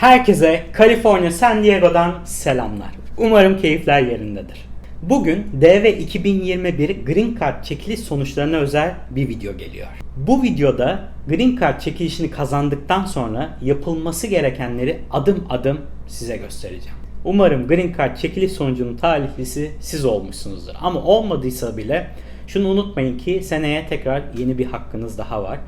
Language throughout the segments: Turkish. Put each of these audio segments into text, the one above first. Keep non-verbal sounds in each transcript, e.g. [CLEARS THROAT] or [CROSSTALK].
Herkese Kaliforniya San Diego'dan selamlar. Umarım keyifler yerindedir. Bugün DV 2021 Green Card çekiliş sonuçlarına özel bir video geliyor. Bu videoda Green Card çekilişini kazandıktan sonra yapılması gerekenleri adım adım size göstereceğim. Umarım Green Card çekiliş sonucunun talihlisi siz olmuşsunuzdur. Ama olmadıysa bile şunu unutmayın ki seneye tekrar yeni bir hakkınız daha var.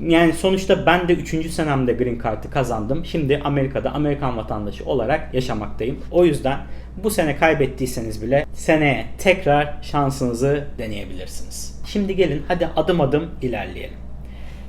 Yani sonuçta ben de 3. senemde Green Card'ı kazandım. Şimdi Amerika'da Amerikan vatandaşı olarak yaşamaktayım. O yüzden bu sene kaybettiyseniz bile seneye tekrar şansınızı deneyebilirsiniz. Şimdi gelin hadi adım adım ilerleyelim.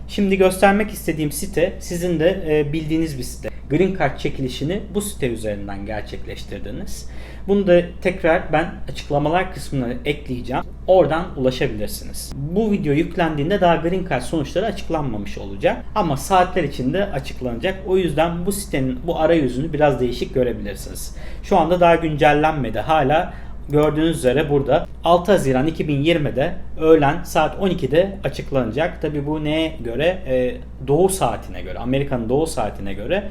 Şimdi göstermek istediğim site sizin de e, bildiğiniz bir site. Green Card çekilişini bu site üzerinden gerçekleştirdiniz. Bunu da tekrar ben açıklamalar kısmına ekleyeceğim. Oradan ulaşabilirsiniz. Bu video yüklendiğinde daha Green Card sonuçları açıklanmamış olacak. Ama saatler içinde açıklanacak. O yüzden bu sitenin bu arayüzünü biraz değişik görebilirsiniz. Şu anda daha güncellenmedi. Hala Gördüğünüz üzere burada 6 Haziran 2020'de öğlen saat 12'de açıklanacak. Tabi bu neye göre? Ee, doğu saatine göre, Amerika'nın doğu saatine göre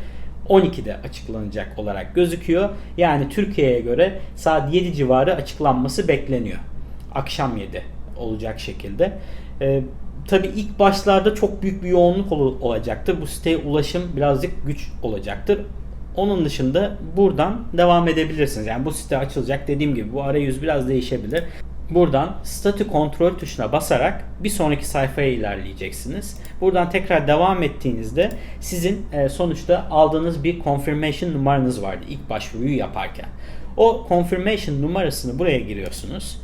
12'de açıklanacak olarak gözüküyor. Yani Türkiye'ye göre saat 7 civarı açıklanması bekleniyor. Akşam 7 olacak şekilde. Ee, Tabi ilk başlarda çok büyük bir yoğunluk ol- olacaktır. Bu siteye ulaşım birazcık güç olacaktır. Onun dışında buradan devam edebilirsiniz. Yani bu site açılacak. Dediğim gibi bu arayüz biraz değişebilir. Buradan statü kontrol tuşuna basarak bir sonraki sayfaya ilerleyeceksiniz. Buradan tekrar devam ettiğinizde sizin e, sonuçta aldığınız bir confirmation numaranız vardı ilk başvuruyu yaparken. O confirmation numarasını buraya giriyorsunuz.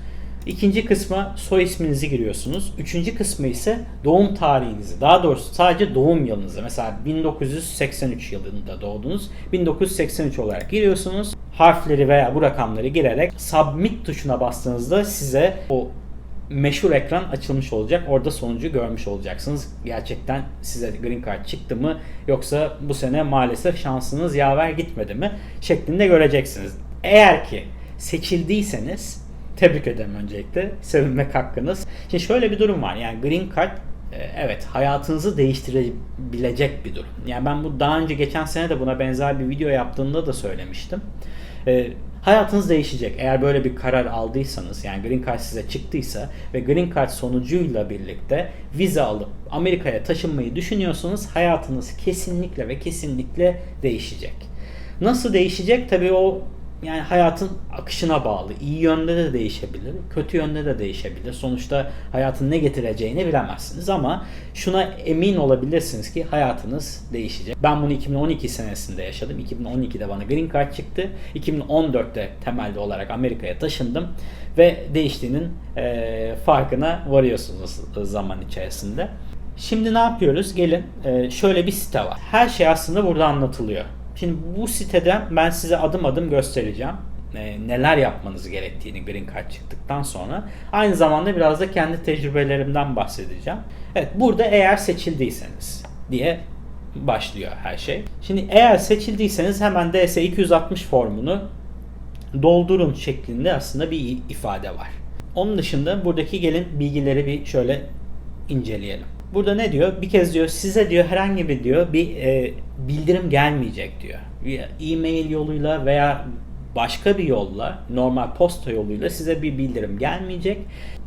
İkinci kısma soy isminizi giriyorsunuz. Üçüncü kısmı ise doğum tarihinizi. Daha doğrusu sadece doğum yılınızı. Mesela 1983 yılında doğdunuz. 1983 olarak giriyorsunuz. Harfleri veya bu rakamları girerek submit tuşuna bastığınızda size o meşhur ekran açılmış olacak. Orada sonucu görmüş olacaksınız. Gerçekten size green card çıktı mı yoksa bu sene maalesef şansınız yaver gitmedi mi şeklinde göreceksiniz. Eğer ki seçildiyseniz tebrik ederim öncelikle. Sevinmek hakkınız. Şimdi şöyle bir durum var. Yani green card e, evet hayatınızı değiştirebilecek bir durum. Yani ben bu daha önce geçen sene de buna benzer bir video yaptığımda da söylemiştim. E, hayatınız değişecek. Eğer böyle bir karar aldıysanız yani Green Card size çıktıysa ve Green Card sonucuyla birlikte vize alıp Amerika'ya taşınmayı düşünüyorsanız hayatınız kesinlikle ve kesinlikle değişecek. Nasıl değişecek? Tabii o yani hayatın akışına bağlı. İyi yönde de değişebilir, kötü yönde de değişebilir. Sonuçta hayatın ne getireceğini bilemezsiniz ama şuna emin olabilirsiniz ki hayatınız değişecek. Ben bunu 2012 senesinde yaşadım. 2012'de bana Green Card çıktı. 2014'te temelde olarak Amerika'ya taşındım ve değiştiğinin eee, farkına varıyorsunuz zaman içerisinde. Şimdi ne yapıyoruz? Gelin eee, şöyle bir site var. Her şey aslında burada anlatılıyor. Şimdi bu siteden ben size adım adım göstereceğim. Ee, neler yapmanız gerektiğini Green Card çıktıktan sonra. Aynı zamanda biraz da kendi tecrübelerimden bahsedeceğim. Evet burada eğer seçildiyseniz diye başlıyor her şey. Şimdi eğer seçildiyseniz hemen DS 260 formunu doldurun şeklinde aslında bir ifade var. Onun dışında buradaki gelin bilgileri bir şöyle inceleyelim. Burada ne diyor? Bir kez diyor size diyor herhangi bir diyor bir e, bildirim gelmeyecek diyor. E-mail yoluyla veya başka bir yolla normal posta yoluyla size bir bildirim gelmeyecek.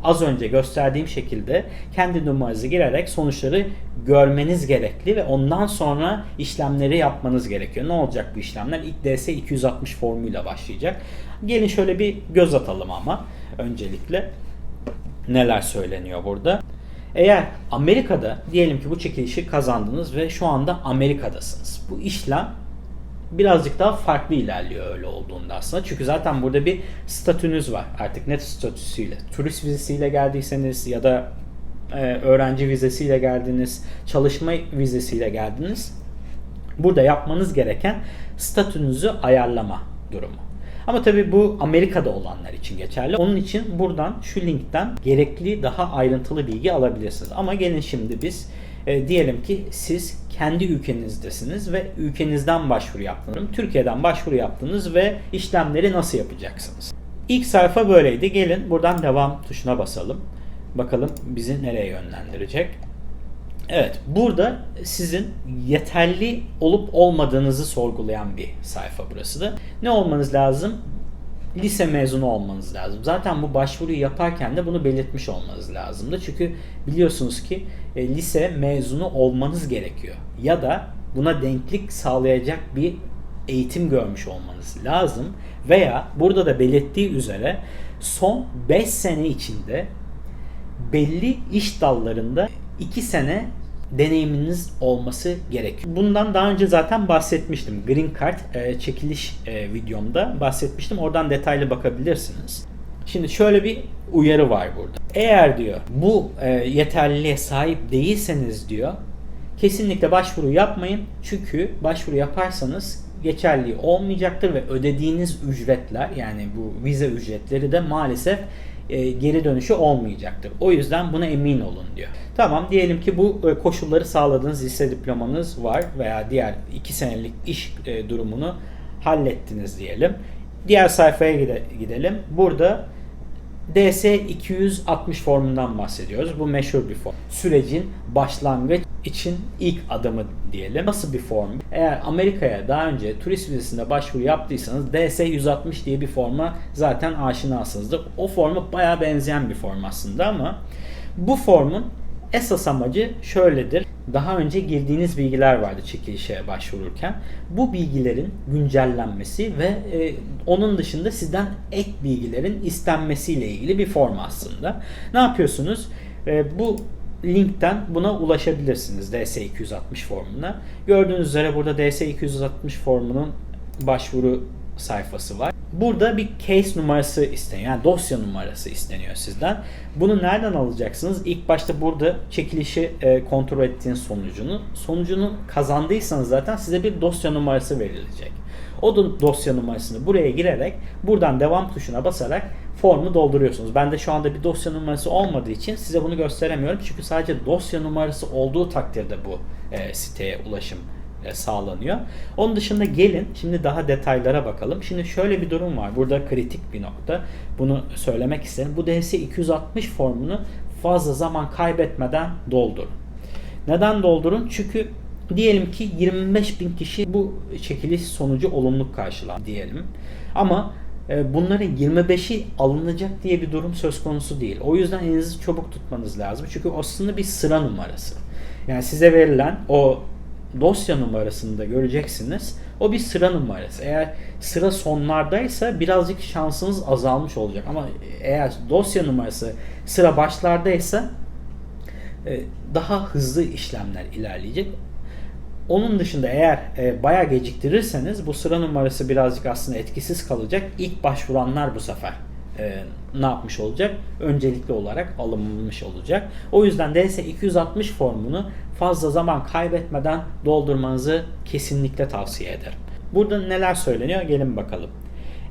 Az önce gösterdiğim şekilde kendi numaranızı girerek sonuçları görmeniz gerekli ve ondan sonra işlemleri yapmanız gerekiyor. Ne olacak bu işlemler? İlk DS 260 formuyla başlayacak. Gelin şöyle bir göz atalım ama öncelikle neler söyleniyor burada. Eğer Amerika'da diyelim ki bu çekilişi kazandınız ve şu anda Amerika'dasınız. Bu işlem birazcık daha farklı ilerliyor öyle olduğunda aslında. Çünkü zaten burada bir statünüz var. Artık net statüsüyle. Turist vizesiyle geldiyseniz ya da e, öğrenci vizesiyle geldiniz, çalışma vizesiyle geldiniz. Burada yapmanız gereken statünüzü ayarlama durumu. Ama tabii bu Amerika'da olanlar için geçerli. Onun için buradan şu linkten gerekli daha ayrıntılı bilgi alabilirsiniz. Ama gelin şimdi biz e, diyelim ki siz kendi ülkenizdesiniz ve ülkenizden başvuru yaptınız. Türkiye'den başvuru yaptınız ve işlemleri nasıl yapacaksınız? İlk sayfa böyleydi. Gelin buradan devam tuşuna basalım. Bakalım bizi nereye yönlendirecek. Evet, burada sizin yeterli olup olmadığınızı sorgulayan bir sayfa burası da. Ne olmanız lazım? Lise mezunu olmanız lazım. Zaten bu başvuruyu yaparken de bunu belirtmiş olmanız lazımdı. Çünkü biliyorsunuz ki e, lise mezunu olmanız gerekiyor. Ya da buna denklik sağlayacak bir eğitim görmüş olmanız lazım. Veya burada da belirttiği üzere son 5 sene içinde belli iş dallarında 2 sene deneyiminiz olması gerekiyor. Bundan daha önce zaten bahsetmiştim. Green Card e, çekiliş e, videomda bahsetmiştim. Oradan detaylı bakabilirsiniz. Şimdi şöyle bir uyarı var burada. Eğer diyor bu e, yeterliliğe sahip değilseniz diyor kesinlikle başvuru yapmayın. Çünkü başvuru yaparsanız geçerliği olmayacaktır ve ödediğiniz ücretler yani bu vize ücretleri de maalesef e, geri dönüşü olmayacaktır. O yüzden buna emin olun diyor. Tamam diyelim ki bu e, koşulları sağladığınız lise diplomanız var veya diğer 2 senelik iş e, durumunu hallettiniz diyelim. Diğer sayfaya gidelim. Burada DS 260 formundan bahsediyoruz. Bu meşhur bir form. Sürecin başlangıç için ilk adımı diyelim. Nasıl bir form? Eğer Amerika'ya daha önce turist vizesinde başvuru yaptıysanız DS 160 diye bir forma zaten aşinasınızdır. O forma baya benzeyen bir form aslında ama bu formun esas amacı şöyledir. Daha önce girdiğiniz bilgiler vardı çekilişe başvururken. Bu bilgilerin güncellenmesi ve e, onun dışında sizden ek bilgilerin istenmesiyle ilgili bir form aslında. Ne yapıyorsunuz? E, bu linkten buna ulaşabilirsiniz DS260 formuna. Gördüğünüz üzere burada DS260 formunun başvuru sayfası var. Burada bir case numarası isteniyor. Yani dosya numarası isteniyor sizden. Bunu nereden alacaksınız? İlk başta burada çekilişi e, kontrol ettiğiniz sonucunu. Sonucunu kazandıysanız zaten size bir dosya numarası verilecek. O dosya numarasını buraya girerek buradan devam tuşuna basarak formu dolduruyorsunuz. Ben de şu anda bir dosya numarası olmadığı için size bunu gösteremiyorum. Çünkü sadece dosya numarası olduğu takdirde bu e, siteye ulaşım sağlanıyor. Onun dışında gelin şimdi daha detaylara bakalım. Şimdi şöyle bir durum var. Burada kritik bir nokta. Bunu söylemek isterim. Bu DS 260 formunu fazla zaman kaybetmeden doldurun. Neden doldurun? Çünkü diyelim ki 25 bin kişi bu çekiliş sonucu olumlu karşılar diyelim. Ama e, bunların 25'i alınacak diye bir durum söz konusu değil. O yüzden elinizi çabuk tutmanız lazım. Çünkü aslında bir sıra numarası. Yani size verilen o dosya numarasını da göreceksiniz. O bir sıra numarası. Eğer sıra sonlardaysa birazcık şansınız azalmış olacak. Ama eğer dosya numarası sıra başlardaysa e, daha hızlı işlemler ilerleyecek. Onun dışında eğer e, bayağı geciktirirseniz bu sıra numarası birazcık aslında etkisiz kalacak. İlk başvuranlar bu sefer e, ne yapmış olacak? Öncelikli olarak alınmış olacak. O yüzden DS 260 formunu fazla zaman kaybetmeden doldurmanızı kesinlikle tavsiye ederim. Burada neler söyleniyor? Gelin bakalım.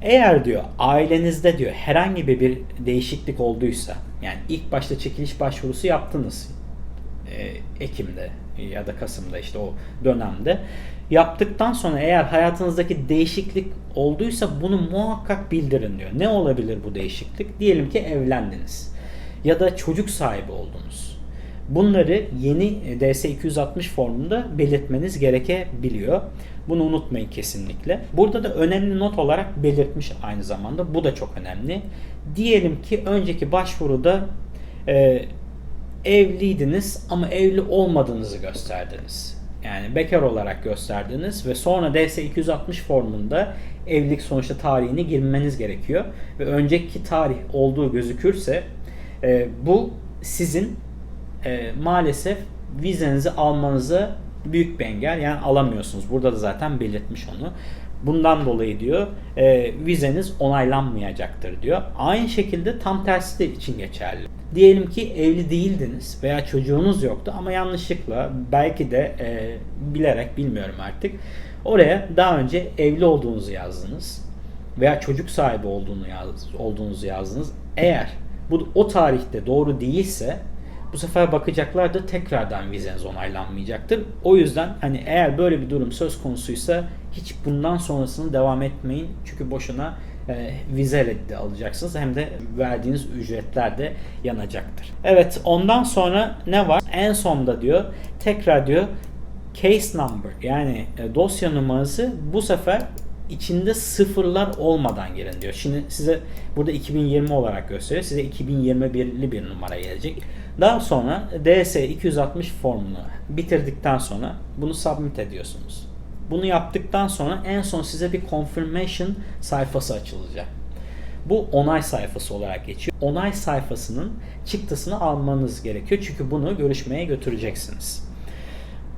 Eğer diyor ailenizde diyor herhangi bir değişiklik olduysa yani ilk başta çekiliş başvurusu yaptınız e, Ekim'de ya da Kasım'da işte o dönemde yaptıktan sonra eğer hayatınızdaki değişiklik olduysa bunu muhakkak bildirin diyor. Ne olabilir bu değişiklik? Diyelim ki evlendiniz ya da çocuk sahibi oldunuz. Bunları yeni DS260 formunda belirtmeniz gerekebiliyor. Bunu unutmayın kesinlikle. Burada da önemli not olarak belirtmiş aynı zamanda. Bu da çok önemli. Diyelim ki önceki başvuruda e, evliydiniz ama evli olmadığınızı gösterdiniz. Yani bekar olarak gösterdiniz ve sonra DS 260 formunda evlilik sonuçta tarihini girmeniz gerekiyor. Ve önceki tarih olduğu gözükürse e, bu sizin e, maalesef vizenizi almanızı büyük bir engel. Yani alamıyorsunuz. Burada da zaten belirtmiş onu. Bundan dolayı diyor e, vizeniz onaylanmayacaktır diyor. Aynı şekilde tam tersi de için geçerli. Diyelim ki evli değildiniz veya çocuğunuz yoktu ama yanlışlıkla belki de e, bilerek bilmiyorum artık oraya daha önce evli olduğunuzu yazdınız veya çocuk sahibi olduğunu yaz, olduğunuzu yazdınız. Eğer bu o tarihte doğru değilse Bu sefer bakacaklar da tekrardan vizeniz onaylanmayacaktır. O yüzden hani eğer böyle bir durum söz konusuysa hiç bundan sonrasını devam etmeyin. Çünkü boşuna e, vize reddi alacaksınız. Hem de verdiğiniz ücretler de yanacaktır. Evet ondan sonra ne var? En sonda diyor tekrar diyor case number yani e, dosya numarası bu sefer içinde sıfırlar olmadan girin diyor. Şimdi size burada 2020 olarak gösteriyor. Size 2021'li bir numara gelecek. Daha sonra DS 260 formunu bitirdikten sonra bunu submit ediyorsunuz. Bunu yaptıktan sonra en son size bir confirmation sayfası açılacak. Bu onay sayfası olarak geçiyor. Onay sayfasının çıktısını almanız gerekiyor. Çünkü bunu görüşmeye götüreceksiniz.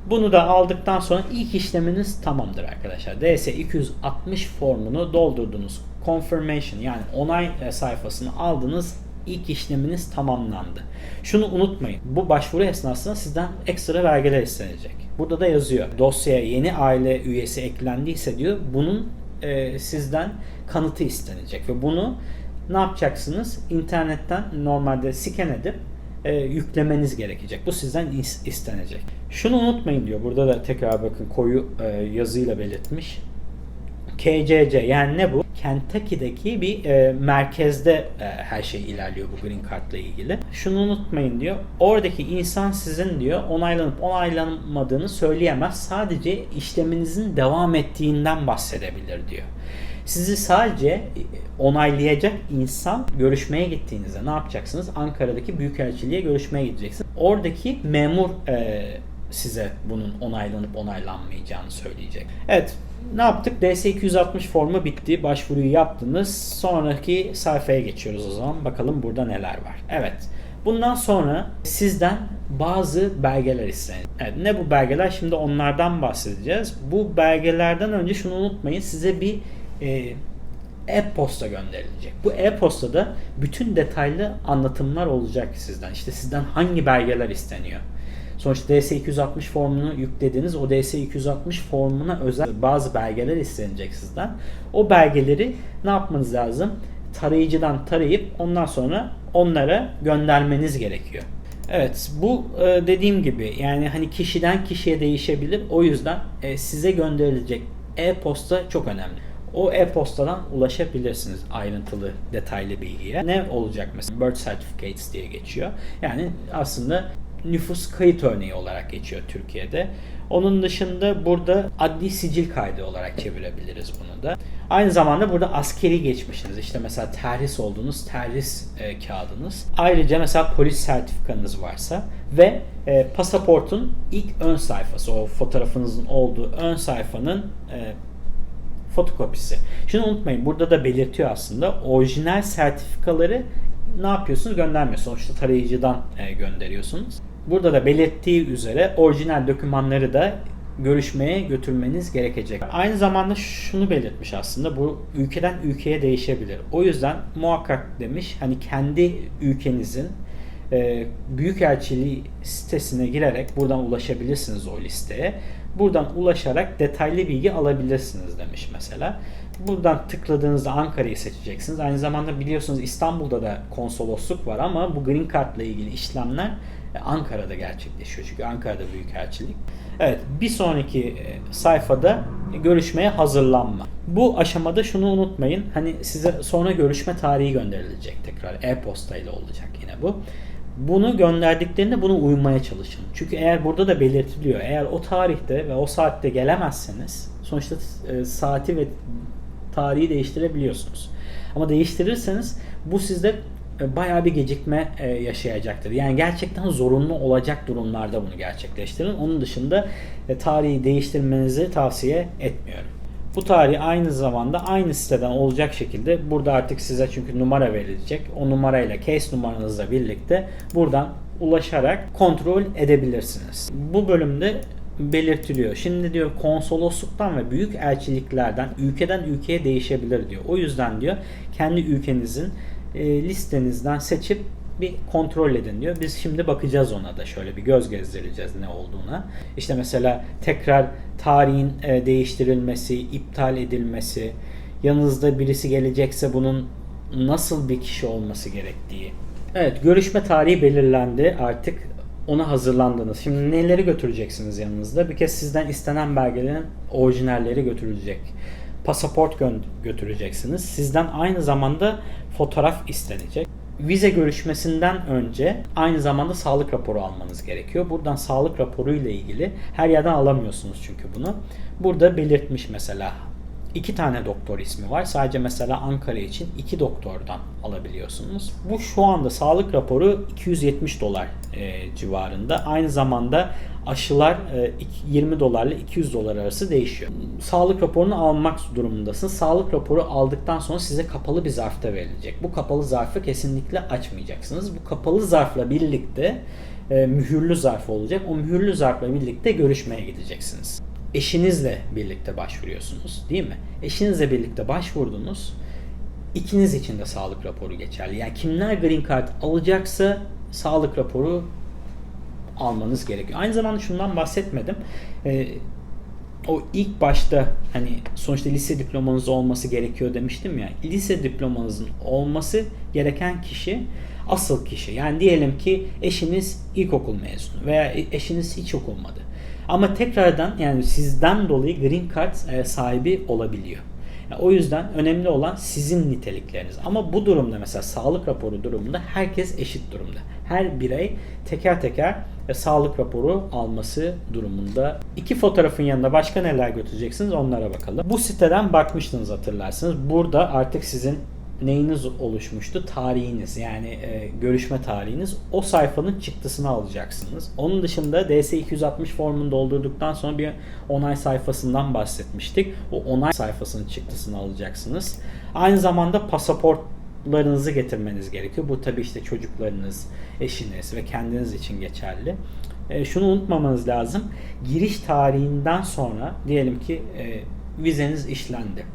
Bunu da aldıktan sonra ilk işleminiz tamamdır arkadaşlar. DS 260 formunu doldurdunuz. Confirmation yani onay e, sayfasını aldınız. İlk işleminiz tamamlandı. Şunu unutmayın. Bu başvuru esnasında sizden ekstra belgeler istenecek. Burada da yazıyor. Dosyaya yeni aile üyesi eklendiyse diyor bunun e, sizden kanıtı istenecek ve bunu ne yapacaksınız? İnternetten normalde scan edip e, yüklemeniz gerekecek. Bu sizden is- istenecek. Şunu unutmayın diyor. Burada da tekrar bakın koyu e, yazıyla belirtmiş. KCC yani ne bu? Kentucky'deki bir e, merkezde e, her şey ilerliyor bu Green Card'la ilgili. Şunu unutmayın diyor. Oradaki insan sizin diyor onaylanıp onaylanmadığını söyleyemez. Sadece işleminizin devam ettiğinden bahsedebilir diyor. Sizi sadece e, onaylayacak insan görüşmeye gittiğinizde ne yapacaksınız? Ankara'daki Büyükelçiliğe görüşmeye gideceksiniz. Oradaki memur e, size bunun onaylanıp onaylanmayacağını söyleyecek. Evet ne yaptık? DS260 formu bitti. Başvuruyu yaptınız. Sonraki sayfaya geçiyoruz o zaman. Bakalım burada neler var. Evet. Bundan sonra sizden bazı belgeler istenir. Evet, ne bu belgeler? Şimdi onlardan bahsedeceğiz. Bu belgelerden önce şunu unutmayın. Size bir e, e-posta gönderilecek. Bu e-postada bütün detaylı anlatımlar olacak sizden. İşte sizden hangi belgeler isteniyor? Sonuçta DS260 formunu yüklediniz. O DS260 formuna özel bazı belgeler istenecek sizden. O belgeleri ne yapmanız lazım? Tarayıcıdan tarayıp ondan sonra onlara göndermeniz gerekiyor. Evet bu e, dediğim gibi yani hani kişiden kişiye değişebilir. O yüzden e, size gönderilecek e-posta çok önemli. O e-postadan ulaşabilirsiniz ayrıntılı, detaylı bilgiye. Ne olacak mesela? Birth Certificates diye geçiyor. Yani aslında nüfus kayıt örneği olarak geçiyor Türkiye'de. Onun dışında burada adli sicil kaydı olarak çevirebiliriz bunu da. Aynı zamanda burada askeri geçmişiniz. İşte mesela terhis olduğunuz terhis e, kağıdınız. Ayrıca mesela polis sertifikanız varsa ve e, pasaportun ilk ön sayfası, o fotoğrafınızın olduğu ön sayfanın e, fotokopisi. Şunu unutmayın burada da belirtiyor aslında orijinal sertifikaları ne yapıyorsunuz? Göndermiyorsunuz. Sonuçta tarayıcıdan e, gönderiyorsunuz. Burada da belirttiği üzere orijinal dokümanları da görüşmeye götürmeniz gerekecek. Aynı zamanda şunu belirtmiş aslında bu ülkeden ülkeye değişebilir. O yüzden muhakkak demiş hani kendi ülkenizin e, Büyükelçiliği sitesine girerek buradan ulaşabilirsiniz o listeye. Buradan ulaşarak detaylı bilgi alabilirsiniz demiş mesela. Buradan tıkladığınızda Ankara'yı seçeceksiniz. Aynı zamanda biliyorsunuz İstanbul'da da konsolosluk var ama bu Green Card ile ilgili işlemler Ankara'da gerçekleşiyor. Çünkü Ankara'da büyükelçilik. Evet bir sonraki e, sayfada görüşmeye hazırlanma. Bu aşamada şunu unutmayın. Hani size sonra görüşme tarihi gönderilecek tekrar. E-posta ile olacak yine bu. Bunu gönderdiklerinde bunu uymaya çalışın. Çünkü eğer burada da belirtiliyor. Eğer o tarihte ve o saatte gelemezseniz sonuçta e, saati ve tarihi değiştirebiliyorsunuz. Ama değiştirirseniz bu sizde e, bayağı bir gecikme e, yaşayacaktır. Yani gerçekten zorunlu olacak durumlarda bunu gerçekleştirin. Onun dışında e, tarihi değiştirmenizi tavsiye etmiyorum. Bu tarih aynı zamanda aynı siteden olacak şekilde burada artık size çünkü numara verilecek. O numarayla case numaranızla birlikte buradan ulaşarak kontrol edebilirsiniz. Bu bölümde belirtiliyor. Şimdi diyor konsolosluktan ve büyük elçiliklerden ülkeden ülkeye değişebilir diyor. O yüzden diyor kendi ülkenizin e, listenizden seçip bir kontrol edin diyor. Biz şimdi bakacağız ona da şöyle bir göz gezdireceğiz ne olduğuna. İşte mesela tekrar tarihin e, değiştirilmesi, iptal edilmesi, yanınızda birisi gelecekse bunun nasıl bir kişi olması gerektiği. Evet, görüşme tarihi belirlendi. Artık ona hazırlandınız. Şimdi neleri götüreceksiniz yanınızda? Bir kez sizden istenen belgelerin orijinalleri götürülecek. Pasaport gö- götüreceksiniz. Sizden aynı zamanda fotoğraf istenecek. Vize görüşmesinden önce aynı zamanda sağlık raporu almanız gerekiyor. Buradan sağlık raporu ile ilgili her yerden alamıyorsunuz çünkü bunu. Burada belirtmiş mesela iki tane doktor ismi var. Sadece mesela Ankara için iki doktordan alabiliyorsunuz. Bu şu anda sağlık raporu 270 dolar e, civarında. Aynı zamanda aşılar e, 20 dolarla 200 dolar arası değişiyor. Sağlık raporunu almak durumundasın. Sağlık raporu aldıktan sonra size kapalı bir zarfta verilecek. Bu kapalı zarfı kesinlikle açmayacaksınız. Bu kapalı zarfla birlikte e, mühürlü zarf olacak. O mühürlü zarfla birlikte görüşmeye gideceksiniz eşinizle birlikte başvuruyorsunuz değil mi? Eşinizle birlikte başvurdunuz. İkiniz için de sağlık raporu geçerli. Yani kimler green card alacaksa sağlık raporu almanız gerekiyor. Aynı zamanda şundan bahsetmedim. Ee, o ilk başta hani sonuçta lise diplomanız olması gerekiyor demiştim ya. Lise diplomanızın olması gereken kişi asıl kişi. Yani diyelim ki eşiniz ilkokul mezunu veya eşiniz hiç okumadı. Ama tekrardan yani sizden dolayı green card e, sahibi olabiliyor. Yani o yüzden önemli olan sizin nitelikleriniz. Ama bu durumda mesela sağlık raporu durumunda herkes eşit durumda. Her birey teker teker e, sağlık raporu alması durumunda. İki fotoğrafın yanında başka neler götüreceksiniz onlara bakalım. Bu siteden bakmıştınız hatırlarsınız. Burada artık sizin neyiniz oluşmuştu? Tarihiniz yani e, görüşme tarihiniz. O sayfanın çıktısını alacaksınız. Onun dışında DS260 formunu doldurduktan sonra bir onay sayfasından bahsetmiştik. O onay sayfasının çıktısını alacaksınız. Aynı zamanda pasaportlarınızı getirmeniz gerekiyor. Bu tabi işte çocuklarınız, eşiniz ve kendiniz için geçerli. E, şunu unutmamanız lazım. Giriş tarihinden sonra diyelim ki e, vizeniz işlendi.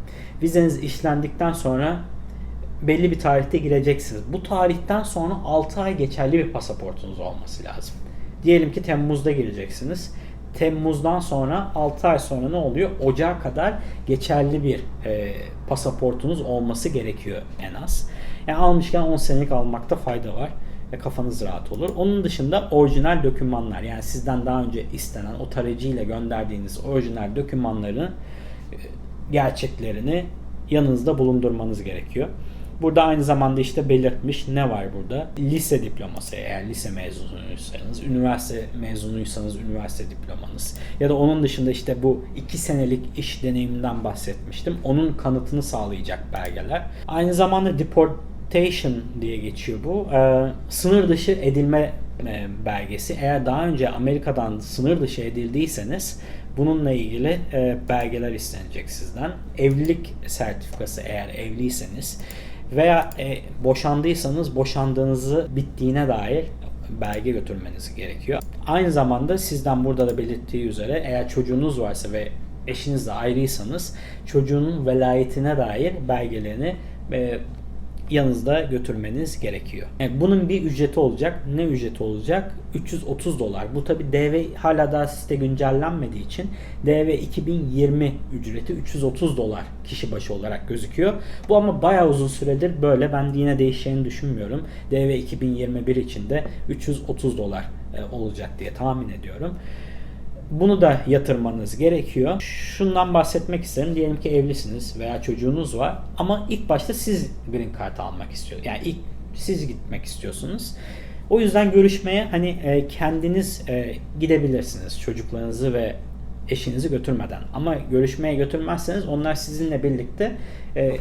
Vizeniz işlendikten sonra belli bir tarihte gireceksiniz. Bu tarihten sonra 6 ay geçerli bir pasaportunuz olması lazım. Diyelim ki Temmuz'da gireceksiniz. Temmuz'dan sonra 6 ay sonra ne oluyor? Ocağa kadar geçerli bir e, pasaportunuz olması gerekiyor en az. Yani almışken 10 senelik almakta fayda var ve kafanız rahat olur. Onun dışında orijinal dokümanlar yani sizden daha önce istenen o tarayıcıyla gönderdiğiniz orijinal dokümanların e, gerçeklerini yanınızda bulundurmanız gerekiyor. Burada aynı zamanda işte belirtmiş ne var burada? Lise diploması eğer lise mezunuysanız, üniversite mezunuysanız üniversite diplomanız ya da onun dışında işte bu iki senelik iş deneyiminden bahsetmiştim. Onun kanıtını sağlayacak belgeler. Aynı zamanda deportation diye geçiyor bu. Ee, sınır dışı edilme e, belgesi. Eğer daha önce Amerika'dan sınır dışı edildiyseniz bununla ilgili e, belgeler istenecek sizden. Evlilik sertifikası eğer evliyseniz veya e, boşandıysanız boşandığınızı bittiğine dair belge götürmeniz gerekiyor. Aynı zamanda sizden burada da belirttiği üzere eğer çocuğunuz varsa ve eşinizle ayrıysanız çocuğunun velayetine dair belgelerini e, yanınızda götürmeniz gerekiyor. Yani bunun bir ücreti olacak. Ne ücreti olacak? 330 dolar. Bu tabi DV hala daha site güncellenmediği için DV 2020 ücreti 330 dolar kişi başı olarak gözüküyor. Bu ama bayağı uzun süredir böyle. Ben yine değişeceğini düşünmüyorum. DV 2021 için de 330 dolar e, olacak diye tahmin ediyorum. Bunu da yatırmanız gerekiyor. Şundan bahsetmek isterim. Diyelim ki evlisiniz veya çocuğunuz var ama ilk başta siz green card almak istiyorsunuz. Yani ilk siz gitmek istiyorsunuz. O yüzden görüşmeye hani e, kendiniz e, gidebilirsiniz çocuklarınızı ve eşinizi götürmeden. Ama görüşmeye götürmezseniz onlar sizinle birlikte e,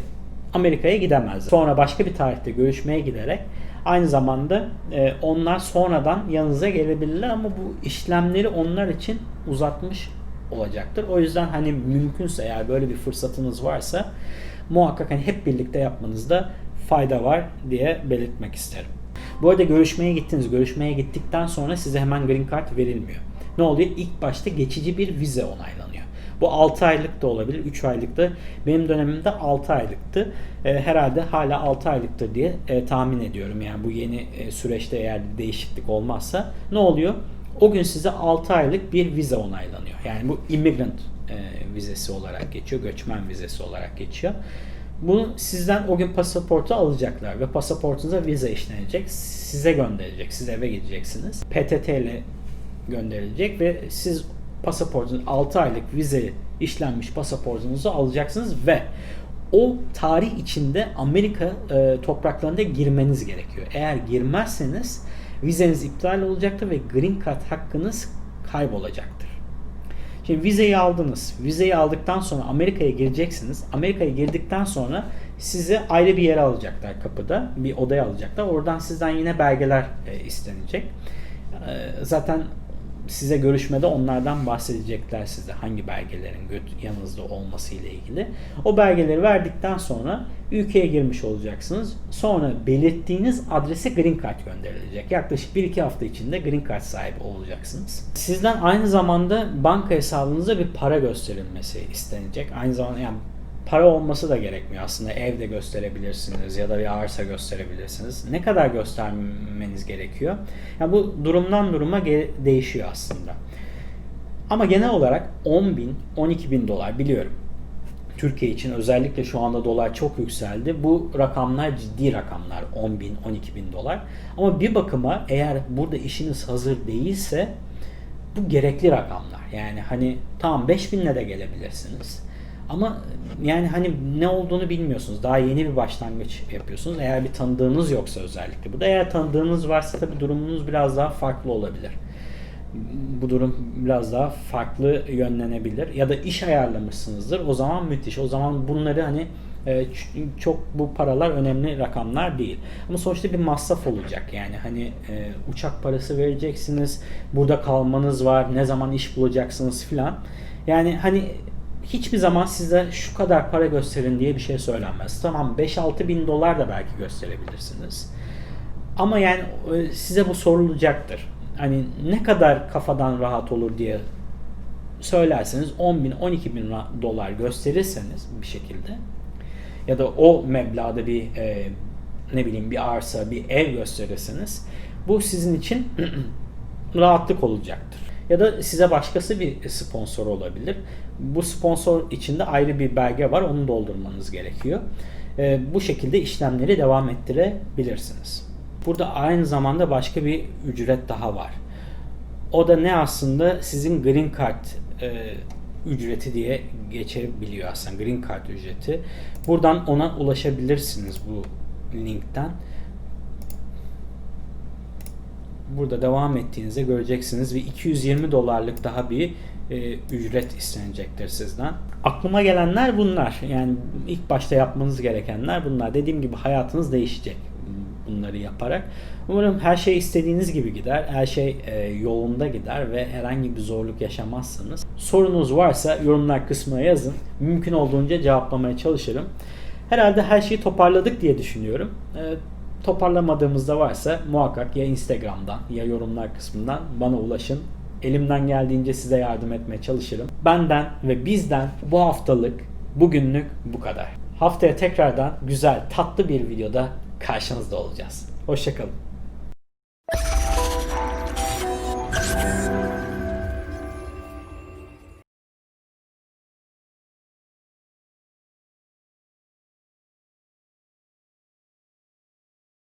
Amerika'ya gidemezler. Sonra başka bir tarihte görüşmeye giderek aynı zamanda e, onlar sonradan yanınıza gelebilirler ama bu işlemleri onlar için uzatmış olacaktır. O yüzden hani mümkünse eğer böyle bir fırsatınız varsa muhakkak hani hep birlikte yapmanızda fayda var diye belirtmek isterim. Bu arada görüşmeye gittiniz. Görüşmeye gittikten sonra size hemen green card verilmiyor. Ne oluyor? İlk başta geçici bir vize onaylanıyor. Bu 6 aylık da olabilir, 3 aylık da. Benim dönemimde 6 aylıktı. E, herhalde hala 6 aylıktır diye e, tahmin ediyorum. Yani bu yeni e, süreçte eğer değişiklik olmazsa ne oluyor? O gün size 6 aylık bir vize onaylanıyor. Yani bu immigrant e, vizesi olarak geçiyor, göçmen vizesi olarak geçiyor. Bunu sizden o gün pasaportu alacaklar ve pasaportunuza vize işlenecek. Size gönderecek. Siz eve gideceksiniz. PTT ile gönderilecek ve siz pasaportunuz 6 aylık vize işlenmiş pasaportunuzu alacaksınız ve o tarih içinde Amerika e, topraklarına girmeniz gerekiyor. Eğer girmezseniz vizeniz iptal olacaktır ve green card hakkınız kaybolacaktır. Şimdi vizeyi aldınız. Vizeyi aldıktan sonra Amerika'ya gireceksiniz. Amerika'ya girdikten sonra sizi ayrı bir yere alacaklar kapıda. Bir odaya alacaklar. Oradan sizden yine belgeler e, istenecek. E, zaten size görüşmede onlardan bahsedecekler size hangi belgelerin yanınızda olması ile ilgili. O belgeleri verdikten sonra ülkeye girmiş olacaksınız. Sonra belirttiğiniz adrese green card gönderilecek. Yaklaşık 1-2 hafta içinde green card sahibi olacaksınız. Sizden aynı zamanda banka hesabınıza bir para gösterilmesi istenecek. Aynı zamanda yani para olması da gerekmiyor aslında. Evde gösterebilirsiniz ya da bir arsa gösterebilirsiniz. Ne kadar göstermeniz gerekiyor? Yani bu durumdan duruma değişiyor aslında. Ama genel olarak 10 bin, 12 bin dolar biliyorum. Türkiye için özellikle şu anda dolar çok yükseldi. Bu rakamlar ciddi rakamlar. 10 bin, 12 bin dolar. Ama bir bakıma eğer burada işiniz hazır değilse bu gerekli rakamlar. Yani hani tamam 5 binle de gelebilirsiniz. Ama yani hani ne olduğunu bilmiyorsunuz. Daha yeni bir başlangıç yapıyorsunuz. Eğer bir tanıdığınız yoksa özellikle. Bu da eğer tanıdığınız varsa tabii durumunuz biraz daha farklı olabilir. Bu durum biraz daha farklı yönlenebilir. Ya da iş ayarlamışsınızdır. O zaman müthiş. O zaman bunları hani e, çok bu paralar önemli rakamlar değil. Ama sonuçta bir masraf olacak. Yani hani e, uçak parası vereceksiniz. Burada kalmanız var. Ne zaman iş bulacaksınız filan. Yani hani hiçbir zaman size şu kadar para gösterin diye bir şey söylenmez. Tamam 5-6 bin dolar da belki gösterebilirsiniz. Ama yani e, size bu sorulacaktır. Hani ne kadar kafadan rahat olur diye söylerseniz 10 bin 12 bin dolar gösterirseniz bir şekilde ya da o meblağda bir e, ne bileyim bir arsa bir ev gösterirseniz bu sizin için [CLEARS THROAT] rahatlık olacaktır. Ya da size başkası bir sponsor olabilir. Bu sponsor içinde ayrı bir belge var. Onu doldurmanız gerekiyor. E, bu şekilde işlemleri devam ettirebilirsiniz. Burada aynı zamanda başka bir ücret daha var. O da ne aslında sizin green card e, ücreti diye geçebiliyor aslında green card ücreti. Buradan ona ulaşabilirsiniz bu linkten. Burada devam ettiğinizde göreceksiniz ve 220 dolarlık daha bir e, ücret istenecektir sizden. Aklıma gelenler bunlar. Yani ilk başta yapmanız gerekenler bunlar. Dediğim gibi hayatınız değişecek bunları yaparak. Umarım her şey istediğiniz gibi gider. Her şey e, yolunda gider ve herhangi bir zorluk yaşamazsınız. Sorunuz varsa yorumlar kısmına yazın. Mümkün olduğunca cevaplamaya çalışırım. Herhalde her şeyi toparladık diye düşünüyorum. E, toparlamadığımızda varsa muhakkak ya Instagram'dan ya yorumlar kısmından bana ulaşın. Elimden geldiğince size yardım etmeye çalışırım. Benden ve bizden bu haftalık, bugünlük bu kadar. Haftaya tekrardan güzel, tatlı bir videoda karşınızda olacağız. Hoşçakalın.